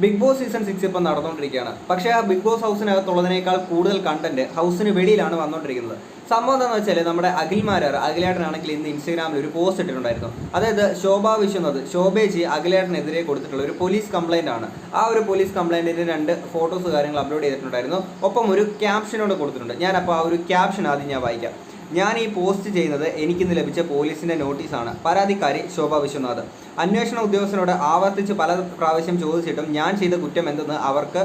Big Boss season six ഇപ്പം നടന്നുകൊണ്ടിരിക്കുകയാണ് പക്ഷേ ആ ബിഗ് ബോസ് ഹൗസിനകത്തുള്ളതിനേക്കാൾ കൂടുതൽ കണ്ടന്റ് ഹൗസിന് വെളിയിലാണ് വന്നുകൊണ്ടിരിക്കുന്നത് സംഭവം എന്താണെന്ന് വെച്ചാൽ നമ്മുടെ അഖിൽമാരാർ അഖിലേട്ടനാണെങ്കിൽ ഇന്ന് ഇൻസ്റ്റാഗ്രാമിൽ ഒരു പോസ്റ്റ് ഇട്ടിട്ടുണ്ടായിരുന്നു. അതായത് ശോഭ വിശ്വനാഥ് ശോഭേജി അഖിലേട്ടനെതിരെ കൊടുത്തിട്ടുള്ള ഒരു പോലീസ് കംപ്ലൈന്റ് ആണ്. ആ ഒരു പോലീസ് കംപ്ലൈന്റിന്റെ രണ്ട് ഫോട്ടോസ് കാര്യങ്ങൾ അപ്ലോഡ് ചെയ്തിട്ടുണ്ടായിരുന്നു. ഒപ്പം ഒരു ക്യാപ്ഷനോട് കൊടുത്തിട്ടുണ്ട്. ഞാനപ്പോൾ ആ ഒരു ക്യാപ്ഷൻ ആദ്യം ഞാൻ വായിക്കാം. ഞാൻ ഈ പോസ്റ്റ് ചെയ്യുന്നത് എനിക്കിന്ന് ലഭിച്ച പോലീസിന്റെ നോട്ടീസാണ്. പരാതിക്കാരി ശോഭ വിശ്വനാഥ്. അന്വേഷണ ഉദ്യോഗസ്ഥനോട് ആവർത്തിച്ച് പല പ്രാവശ്യം ചോദിച്ചിട്ടും ഞാൻ ചെയ്ത കുറ്റം എന്തെന്ന് അവർക്ക്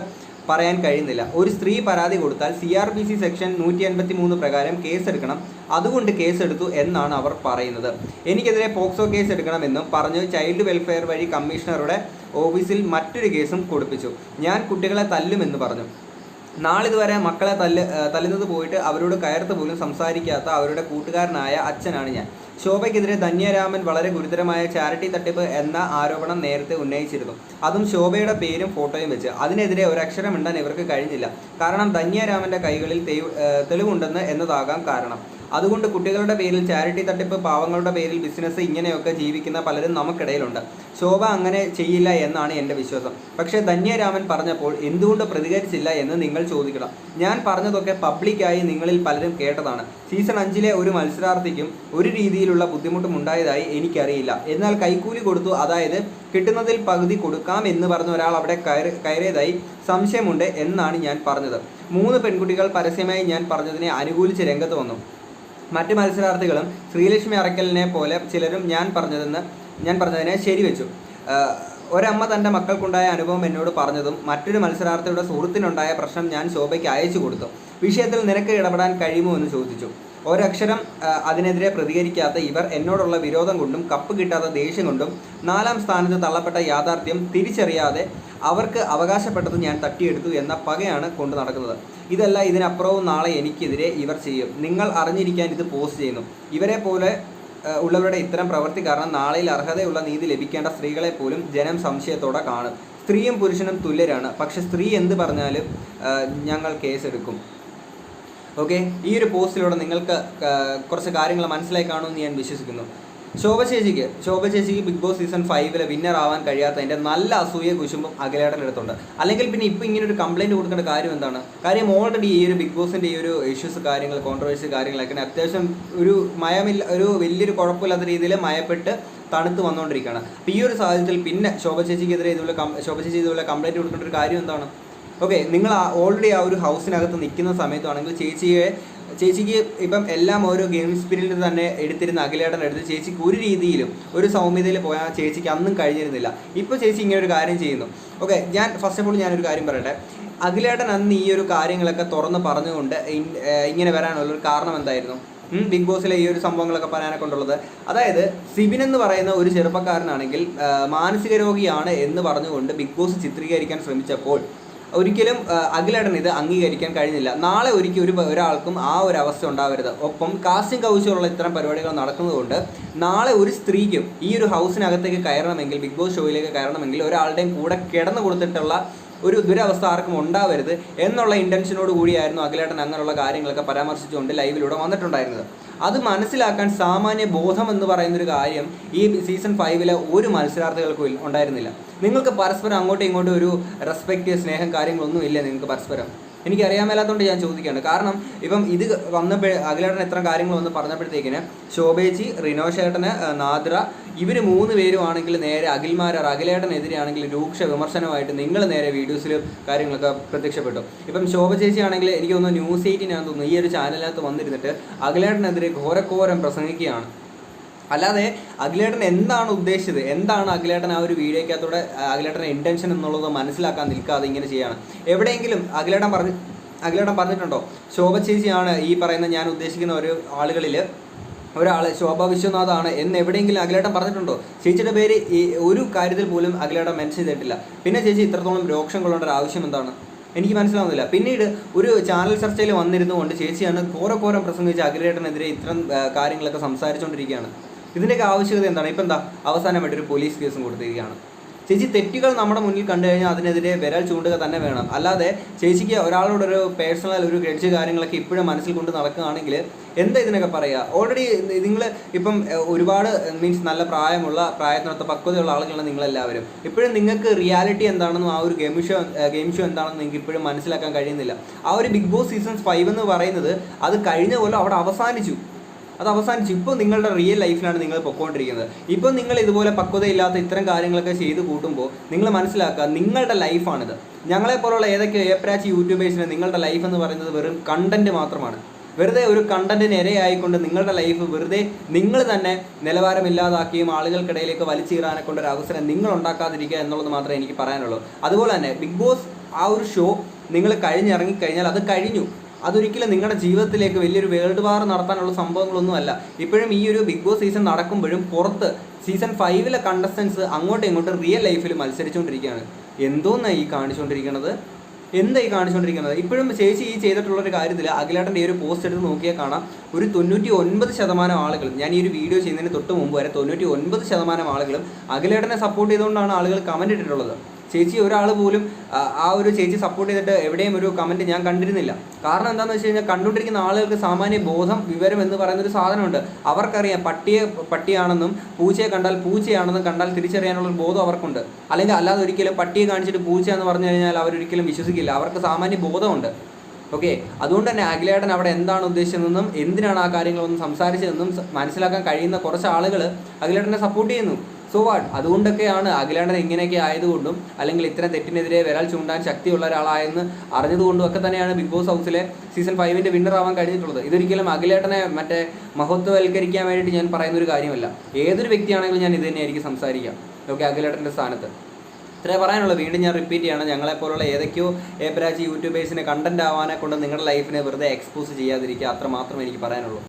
പറയാൻ കഴിയുന്നില്ല. ഒരു സ്ത്രീ പരാതി കൊടുത്താൽ C R P C section നൂറ്റി അൻപത്തി മൂന്ന് പ്രകാരം കേസെടുക്കണം. അതുകൊണ്ട് കേസെടുത്തു എന്നാണ് അവർ പറയുന്നത്. എനിക്കെതിരെ പോക്സോ കേസ് എടുക്കണമെന്നും പറഞ്ഞ് ചൈൽഡ് വെൽഫെയർ വഴി കമ്മീഷണറുടെ ഓഫീസിൽ മറ്റൊരു കേസും കൊടുപ്പിച്ചു. ഞാൻ കുട്ടികളെ തല്ലുമെന്ന് പറഞ്ഞു. നാളിതുവരെ മക്കളെ തല്ല് തല്ലുന്നത് പോയിട്ട് അവരോട് കയർത്ത് പോലും സംസാരിക്കാത്ത അവരുടെ കൂട്ടുകാരനായ അച്ഛനാണ് ഞാൻ. ശോഭയ്ക്കെതിരെ ധന്യരാമൻ വളരെ ഗുരുതരമായ ചാരിറ്റി തട്ടിപ്പ് എന്ന ആരോപണം നേരത്തെ ഉന്നയിച്ചിരുന്നു. അതും ശോഭയുടെ പേരും ഫോട്ടോയും വെച്ച്. അതിനെതിരെ ഒരക്ഷരം മിണ്ടാൻ ഇവർക്ക് കഴിഞ്ഞില്ല. കാരണം ധന്യരാമന്റെ കൈകളിൽ തെളിവുണ്ടെന്ന് എന്നതാകാം കാരണം. അതുകൊണ്ട് കുട്ടികളുടെ പേരിൽ ചാരിറ്റി തട്ടിപ്പ് പാവങ്ങളുടെ പേരിൽ ബിസിനസ് ഇങ്ങനെയൊക്കെ ജീവിക്കുന്ന പലരും നമുക്കിടയിലുണ്ട്. ശോഭ അങ്ങനെ ചെയ്യില്ല എന്നാണ് എന്റെ വിശ്വാസം. പക്ഷേ ധന്യരാമൻ പറഞ്ഞപ്പോൾ എന്തുകൊണ്ട് പ്രതികരിച്ചില്ല എന്ന് നിങ്ങൾ ചോദിക്കണം. ഞാൻ പറഞ്ഞതൊക്കെ പബ്ലിക്കായി നിങ്ങളിൽ പലരും കേട്ടതാണ്. സീസൺ അഞ്ചിലെ ഒരു മത്സരാർത്ഥിക്കും ഒരു രീതിയിലുള്ള ബുദ്ധിമുട്ടും ഉണ്ടായതായി എനിക്കറിയില്ല. എന്നാൽ കൈക്കൂലി കൊടുത്തു. അതായത് കിട്ടുന്നതിൽ പകുതി കൊടുക്കാം എന്ന് പറഞ്ഞ ഒരാൾ അവിടെ കയറി കയറിയതായി സംശയമുണ്ട് എന്നാണ് ഞാൻ പറഞ്ഞത്. മൂന്ന് പെൺകുട്ടികൾ പരസ്യമായി ഞാൻ പറഞ്ഞതിനെ അനുകൂലിച്ച് രംഗത്ത് വന്നു. മറ്റ് മത്സരാർത്ഥികളും ശ്രീലക്ഷ്മി അറക്കലിനെ പോലെ ചിലരും ഞാൻ പറഞ്ഞതെന്ന് ഞാൻ പറഞ്ഞതിനെ ശരിവെച്ചു. ഒരമ്മ തന്റെ മക്കൾക്കുണ്ടായ അനുഭവം എന്നോട് പറഞ്ഞതും മറ്റൊരു മത്സരാർത്ഥിയുടെ സുഹൃത്തിനുണ്ടായ പ്രശ്നം ഞാൻ ശോഭയ്ക്ക് അയച്ചു കൊടുത്തു. വിഷയത്തിൽ നിനക്ക് ഇടപെടാൻ കഴിയുമോ എന്ന് ചോദിച്ചു. ഒരക്ഷരം അതിനെതിരെ പ്രതികരിക്കാത്ത ഇവർ എന്നോടുള്ള വിരോധം കൊണ്ടും കപ്പ് കിട്ടാത്ത ദേഷ്യം കൊണ്ടും നാലാം സ്ഥാനത്ത് തള്ളപ്പെട്ട യാഥാർത്ഥ്യം തിരിച്ചറിയാതെ അവർക്ക് അവകാശപ്പെട്ടത് ഞാൻ തട്ടിയെടുത്തു എന്ന പകയാണ് കൊണ്ടു നടക്കുന്നത്. ഇതല്ല ഇതിനപ്പുറവും നാളെ എനിക്കെതിരെ ഇവർ ചെയ്യും. നിങ്ങൾ അറിഞ്ഞിരിക്കാൻ ഇത് പോസ്റ്റ് ചെയ്യുന്നു. ഇവരെ പോലെ ഉള്ളവരുടെ ഇത്തരം പ്രവൃത്തി കാരണം നാളെയിൽ അർഹതയുള്ള നീതി ലഭിക്കേണ്ട സ്ത്രീകളെ പോലും ജനം സംശയത്തോടെ കാണും. സ്ത്രീയും പുരുഷനും തുല്യരാണ്. പക്ഷെ സ്ത്രീ എന്ത് പറഞ്ഞാലും ഞങ്ങൾ കേസെടുക്കും. ഓക്കെ? ഈ ഒരു പോസ്റ്റിലൂടെ നിങ്ങൾക്ക് കുറച്ച് കാര്യങ്ങൾ മനസ്സിലായി കാണുമെന്ന് ഞാൻ വിശ്വസിക്കുന്നു. ശോഭ ചേച്ചിക്ക് ശോഭ ചേച്ചിക്ക് ബിഗ് ബോസ് സീസൺ ഫൈവിലെ വിന്നർ ആവാൻ കഴിയാത്തതിന്റെ നല്ല അസൂയ കുശുമ്പും അഖിലേട്ടന്റെ അടുത്തുണ്ട് അല്ലെങ്കിൽ പിന്നെ ഇപ്പോൾ ഇങ്ങനെ ഒരു കംപ്ലൈന്റ് കൊടുക്കേണ്ട കാര്യം എന്താണ്? കാര്യം ഓൾറെഡി ഈ ഒരു ബിഗ് ബോസിന്റെ ഈ ഒരു ഇഷ്യൂസ് കാര്യങ്ങൾ കോൺട്രവേഴ്സി കാര്യങ്ങളൊക്കെ അത്യാവശ്യം ഒരു മയമില്ല ഒരു വലിയൊരു കുഴപ്പമില്ലാത്ത രീതിയിൽ മയപ്പെട്ട് തണുത്ത് വന്നുകൊണ്ടിരിക്കുകയാണ്. അപ്പോൾ ഈ ഒരു സാഹചര്യത്തിൽ പിന്നെ ശോഭ ചേച്ചിക്കെതിരെ ഇതുപോലെ ശോഭ ചേച്ചി ഇതുപോലെ കംപ്ലയിന്റ് കൊടുക്കേണ്ട ഒരു കാര്യം എന്താണ്? ഓക്കെ നിങ്ങൾ ഓൾറെഡി ആ ഒരു ഹൗസിനകത്ത് നിൽക്കുന്ന സമയത്താണെങ്കിൽ ചേച്ചിയെ ചേച്ചിക്ക് ഇപ്പം എല്ലാം ഓരോ ഗെയിം സ്പിരിറ്റിൽ തന്നെ എടുത്തിരുന്ന അഖിലേട്ടൻ എടുത്ത് ചേച്ചിക്ക് ഒരു രീതിയിലും ഒരു സൗമ്യതയിൽ പോയാൽ ചേച്ചിക്ക് അന്നും കഴിഞ്ഞിരുന്നില്ല. ഇപ്പോൾ ചേച്ചി ഇങ്ങനെ ഒരു കാര്യം ചെയ്യുന്നു. ഓക്കെ ഞാൻ ഫസ്റ്റ് ഓഫ് ഓൾ ഞാനൊരു കാര്യം പറയട്ടെ. അഖിലേട്ടൻ അന്ന് ഈ ഒരു കാര്യങ്ങളൊക്കെ തുറന്ന് പറഞ്ഞുകൊണ്ട് ഇങ്ങനെ വരാനുള്ള ഒരു കാരണം എന്തായിരുന്നു? ബിഗ് ബോസിലെ ഈ ഒരു സംഭവങ്ങളൊക്കെ പറയാനൊക്കെ കൊണ്ടുള്ളത്. അതായത് സിബിൻ എന്ന് പറയുന്ന ഒരു ചെറുപ്പക്കാരനാണെങ്കിൽ മാനസിക രോഗിയാണ് എന്ന് പറഞ്ഞുകൊണ്ട് ബിഗ് ബോസ് ചിത്രീകരിക്കാൻ ശ്രമിച്ചപ്പോൾ ഒരിക്കലും ആ, ഇത് അംഗീകരിക്കാൻ കഴിഞ്ഞില്ല. നാളെ ഒരിക്കലും ഒരു ഒരാൾക്കും ആ ഒരു അവസ്ഥ ഉണ്ടാവരുത്. ഒപ്പം കാസ്റ്റിംഗ് കൗശലുള്ള ഇത്തരം പരിപാടികൾ നടക്കുന്നതുകൊണ്ട് നാളെ ഒരു സ്ത്രീക്കും ഈ ഒരു ഹൗസിനകത്തേക്ക് കയറണമെങ്കിൽ ബിഗ് ബോസ് ഷോയിലേക്ക് കയറണമെങ്കിൽ ഒരാളുടെയും കൂടെ കിടന്നു കൊടുത്തിട്ടുള്ള ഒരു ദുരവസ്ഥ ആർക്കും ഉണ്ടാവരുത് എന്നുള്ള ഇന്റൻഷനോട് കൂടിയായിരുന്നു അഖിലേട്ടൻ അങ്ങനെയുള്ള കാര്യങ്ങളൊക്കെ പരാമർശിച്ചുകൊണ്ട് ലൈവിലൂടെ വന്നിട്ടുണ്ടായിരുന്നത്. അത് മനസ്സിലാക്കാൻ സാമാന്യ ബോധം എന്ന് പറയുന്നൊരു കാര്യം ഈ സീസൺ ഫൈവിലെ ഒരു മത്സരാർത്ഥികൾക്കും ഉണ്ടായിരുന്നില്ല. നിങ്ങൾക്ക് പരസ്പരം അങ്ങോട്ടും ഇങ്ങോട്ടും ഒരു റെസ്പെക്റ്റ് സ്നേഹം കാര്യങ്ങളൊന്നും ഇല്ല നിങ്ങൾക്ക് പരസ്പരം? എനിക്ക് അറിയാമല്ലാത്തതുകൊണ്ട് ഞാൻ ചോദിക്കുകയാണ് കാരണം ഇപ്പം ഇത് വന്നപ്പോൾ അഖിലേട്ടൻ എത്ര കാര്യങ്ങൾ വന്ന് പറഞ്ഞപ്പോഴത്തേക്കിന് ശോഭേച്ചി റിനോ ചേട്ടന് നാദ്ര ഇവർ മൂന്ന് പേരും ആണെങ്കിൽ നേരെ അഖിൽമാരാർ അഖിലേട്ടനെതിരെയാണെങ്കിൽ രൂക്ഷ വിമർശനമായിട്ട് നിങ്ങൾ നേരെ വീഡിയോസിലും കാര്യങ്ങളൊക്കെ പ്രത്യക്ഷപ്പെട്ടു. ഇപ്പം ശോഭ ചേച്ചി ആണെങ്കിൽ എനിക്ക് തോന്നുന്നു ന്യൂസ് എയ്റ്റിനകത്ത് തോന്നുന്നു ഈ ഒരു ചാനലിനകത്ത് വന്നിരുന്നിട്ട് അഖിലേട്ടനെതിരെ ഘോരഘോരം പ്രസംഗിക്കുകയാണ്. അല്ലാതെ അഖിലേട്ടൻ എന്താണ് ഉദ്ദേശിച്ചത്? എന്താണ് അഖിലേട്ടൻ ആ ഒരു വീഡിയോക്കകത്തൂടെ അഖിലേട്ടന്റെ ഇന്റൻഷൻ എന്നുള്ളത് മനസ്സിലാക്കാൻ നിൽക്കാതെ ഇങ്ങനെ ചെയ്യാണ്? എവിടെയെങ്കിലും അഖിലേട്ടൻ പറഞ്ഞ് അഖിലേട്ടൻ പറഞ്ഞിട്ടുണ്ടോ? ശോഭ ചേച്ചിയാണ് ഈ പറയുന്ന ഞാൻ ഉദ്ദേശിക്കുന്ന ഒരു ആളുകളിൽ ഒരാൾ ശോഭ വിശ്വനാഥാണ് എന്ന് എവിടെയെങ്കിലും അഖിലേട്ടൻ പറഞ്ഞിട്ടുണ്ടോ? ചേച്ചിയുടെ പേര് ഈ ഒരു കാര്യത്തിൽ പോലും അഖിലേട്ടൻ മെൻഷൻ ചെയ്തിട്ടില്ല. പിന്നെ ചേച്ചി ഇത്രത്തോളം രോക്ഷം കൊള്ളേണ്ട ഒരു ആവശ്യം എന്താണ്? എനിക്ക് മനസ്സിലാവുന്നില്ല. പിന്നീട് ഒരു ചാനൽ ചർച്ചയിൽ വന്നിരുന്നുകൊണ്ട് ചേച്ചിയാണ് ഘോരഘോരം പ്രസംഗിച്ച് അഖിലേട്ടനെതിരെ ഇത്തരം കാര്യങ്ങളൊക്കെ സംസാരിച്ചുകൊണ്ടിരിക്കുകയാണ്. ഇതിന്റെയൊക്കെ ആവശ്യകത എന്താണ്? ഇപ്പം എന്താ? അവസാനമായിട്ട് ഒരു പോലീസ് കേസും കൊടുത്തിരിക്കുകയാണ്. ചേച്ചി തെറ്റുകൾ നമ്മുടെ മുന്നിൽ കണ്ടു കഴിഞ്ഞാൽ അതിനെതിരെ വിരൽ ചൂണ്ടുക തന്നെ വേണം. അല്ലാതെ ചേച്ചിക്ക് ഒരാളോടൊരു പേഴ്സണൽ ഒരു ഗ്രഡ്ജ് കാര്യങ്ങളൊക്കെ ഇപ്പോഴും മനസ്സിൽ കൊണ്ട് നടക്കുകയാണെങ്കിൽ എന്താ ഇതിനൊക്കെ പറയുക? ഓൾറെഡി നിങ്ങൾ ഇപ്പം ഒരുപാട് മീൻസ് നല്ല പ്രായമുള്ള പ്രായത്തിനൊത്ത പക്വതയുള്ള ആളുകളാണ് നിങ്ങളെല്ലാവരും. ഇപ്പോഴും നിങ്ങൾക്ക് റിയാലിറ്റി എന്താണെന്നും ആ ഒരു ഗെയിം ഷോ ഗെയിം ഷോ എന്താണെന്ന് നിങ്ങൾക്ക് ഇപ്പോഴും മനസ്സിലാക്കാൻ കഴിയുന്നില്ല. ആ ഒരു ബിഗ് ബോസ് സീസൺ ഫൈവ് എന്ന് പറയുന്നത് അത് കഴിഞ്ഞ പോലെ അവിടെ അവസാനിച്ചു. അത് അവസാനിച്ചു. ഇപ്പോൾ നിങ്ങളുടെ റിയൽ ലൈഫിലാണ് നിങ്ങൾ പൊക്കോണ്ടിരിക്കുന്നത്. ഇപ്പോൾ നിങ്ങൾ ഇതുപോലെ പക്വതയില്ലാത്ത ഇത്തരം കാര്യങ്ങളൊക്കെ ചെയ്ത് കൂട്ടുമ്പോൾ നിങ്ങൾ മനസ്സിലാക്കുക നിങ്ങളുടെ ലൈഫാണിത് ഞങ്ങളെ പോലുള്ള ഏതൊക്കെ ഏപ്രാച്ച് യൂട്യൂബേഴ്സിന് നിങ്ങളുടെ ലൈഫ് എന്ന് പറയുന്നത് വെറും കണ്ടന്റ് മാത്രമാണ്. വെറുതെ ഒരു കണ്ടന്റിന് ഇരയായിക്കൊണ്ട് നിങ്ങളുടെ ലൈഫ് വെറുതെ നിങ്ങൾ തന്നെ നിലവാരമില്ലാതാക്കിയും ആളുകൾക്കിടയിലേക്ക് വലിച്ചീറാനെ കൊണ്ടൊരു അവസരം നിങ്ങൾ ഉണ്ടാക്കാതിരിക്കുക എന്നുള്ളത് മാത്രമേ എനിക്ക് പറയാനുള്ളൂ. അതുപോലെ തന്നെ ബിഗ് ബോസ് ആ ഒരു ഷോ നിങ്ങൾ കഴിഞ്ഞിറങ്ങിക്കഴിഞ്ഞാൽ അത് കഴിഞ്ഞു. അതൊരിക്കലും നിങ്ങളുടെ ജീവിതത്തിലേക്ക് വലിയൊരു വേൾഡ് വാർ നടത്താനുള്ള സംഭവങ്ങളൊന്നുമല്ല ഇപ്പോഴും ഈ ഒരു ബിഗ് ബോസ് സീസൺ നടക്കുമ്പോഴും പുറത്ത് സീസൺ ഫൈവിലെ കണ്ടസ്റ്റൻസ് അങ്ങോട്ടും ഇങ്ങോട്ടും റിയൽ ലൈഫിൽ മത്സരിച്ചുകൊണ്ടിരിക്കുകയാണ് എന്തോന്നാണ് ഈ കാണിച്ചുകൊണ്ടിരിക്കുന്നത് എന്താ ഈ കാണിച്ചുകൊണ്ടിരിക്കുന്നത് ഇപ്പോഴും ചേച്ചി ഈ ചെയ്തിട്ടുള്ള ഒരു കാര്യത്തിൽ അഖിലേട്ടന്റെ ഈ ഒരു പോസ്റ്റ് എടുത്ത് നോക്കിയാൽ കാണാം. ഒരു തൊണ്ണൂറ്റി ഒൻപത് ശതമാനം ആളുകളും ഞാൻ ഈ ഒരു വീഡിയോ ചെയ്യുന്നതിന് തൊട്ട് മുമ്പ് വരെ തൊണ്ണൂറ്റി ഒൻപത് ശതമാനം ആളുകളും അഖിലേട്ടനെ സപ്പോർട്ട് ചെയ്തുകൊണ്ടാണ് ആളുകൾ കമന്റ് ഇട്ടിട്ടുള്ളത്. ചേച്ചി ഒരാൾ പോലും ആ, ഒരു ചേച്ചി സപ്പോർട്ട് ചെയ്തിട്ട് എവിടെയും ഒരു കമന്റ് ഞാൻ കണ്ടിരുന്നില്ല. കാരണം എന്താണെന്ന് വെച്ച് കഴിഞ്ഞാൽ കണ്ടുകൊണ്ടിരിക്കുന്ന ആളുകൾക്ക് സാമാന്യ ബോധം വിവരം എന്ന് പറയുന്ന ഒരു സാധനമുണ്ട്. അവർക്കറിയാം പട്ടിയെ പട്ടിയാണെന്നും പൂച്ചയെ കണ്ടാൽ പൂച്ചയാണെന്നും കണ്ടാൽ തിരിച്ചറിയാനുള്ള ഒരു ബോധം അവർക്കുണ്ട്. അല്ലെങ്കിൽ അല്ലാതെ ഒരിക്കലും പട്ടിയെ കാണിച്ചിട്ട് പൂച്ച എന്ന് പറഞ്ഞു കഴിഞ്ഞാൽ അവരൊരിക്കലും വിശ്വസിക്കില്ല. അവർക്ക് സാമാന്യ ബോധമുണ്ട്. ഓക്കെ? അതുകൊണ്ട് തന്നെ അഖിലേട്ടൻ അവിടെ എന്താണ് ഉദ്ദേശിച്ചതെന്നും എന്തിനാണ് ആ കാര്യങ്ങളൊന്നും സംസാരിച്ചതെന്നും മനസ്സിലാക്കാൻ കഴിയുന്ന കുറച്ച് ആളുകൾ അഖിലേട്ടനെ സപ്പോർട്ട് ചെയ്യുന്നു. സോ വാട്ട് അതുകൊണ്ടൊക്കെയാണ് അഖിലാണ്ടൻ ഇങ്ങനെയൊക്കെ ആയതുകൊണ്ടും അല്ലെങ്കിൽ ഇത്തരം തെറ്റിനെതിരെ വിരൽ ചൂണ്ടാൻ ശക്തിയുള്ള ഒരാളായെന്ന് അറിഞ്ഞതുകൊണ്ടും ഒക്കെ തന്നെയാണ് ബിഗ് ബോസ് ഹൗസിലെ സീസൺ ഫൈവിന്റെ വിന്നർ ആവാൻ കഴിഞ്ഞിട്ടുള്ളത്. ഇതൊരിക്കലും അഖിലേട്ടനെ മറ്റേ മഹത്വവൽക്കരിക്കാൻ വേണ്ടിയിട്ട് ഞാൻ പറയുന്ന ഒരു കാര്യമല്ല. ഏതൊരു വ്യക്തിയാണെങ്കിലും ഞാൻ ഇത് തന്നെയായിരിക്കും സംസാരിക്കാം ഓക്കെ അഖിലേട്ടന്റെ സ്ഥാനത്ത്. ഇത്രേ പറയാനുള്ളൂ. വീണ്ടും ഞാൻ റിപ്പീറ്റ് ചെയ്യണം. ഞങ്ങളെപ്പോലുള്ള ഏതൊക്കെയോ ഏപ്പരാജി യൂട്യൂബേഴ്സിനെ കണ്ടന്റ് ആവാനെ കൊണ്ട് നിങ്ങളുടെ ലൈഫിനെ വെറുതെ എക്സ്പോസ് ചെയ്യാതിരിക്കുക. അത്രമാത്രം എനിക്ക് പറയാനുള്ളൂ.